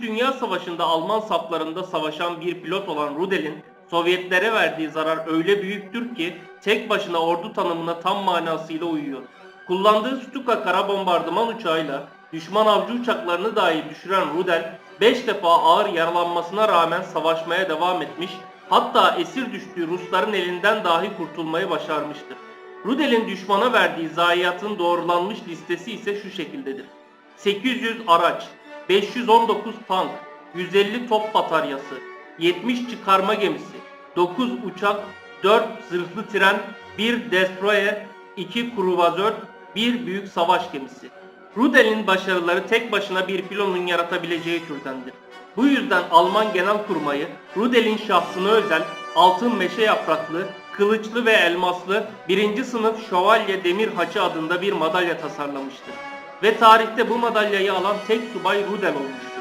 Dünya Savaşı'nda Alman saflarında savaşan bir pilot olan Rudel'in Sovyetlere verdiği zarar öyle büyüktür ki tek başına ordu tanımına tam manasıyla uyuyor. Kullandığı Stuka kara bombardıman uçağıyla düşman avcı uçaklarını dahi düşüren Rudel 5 defa ağır yaralanmasına rağmen savaşmaya devam etmiş hatta esir düştüğü Rusların elinden dahi kurtulmayı başarmıştır. Rudel'in düşmana verdiği zayiatın doğrulanmış listesi ise şu şekildedir. 800 araç, 519 tank, 150 top bataryası, 70 çıkarma gemisi, 9 uçak, 4 zırhlı tren, 1 destroyer, 2 kruvazör, 1 büyük savaş gemisi. Rudel'in başarıları tek başına bir pilonun yaratabileceği türdendir. Bu yüzden Alman Genelkurmayı Rudel'in şahsına özel altın meşe yapraklı, kılıçlı ve elmaslı birinci sınıf şövalye demir haçı adında bir madalya tasarlamıştır. Ve tarihte bu madalyayı alan tek subay Rudel olmuştur.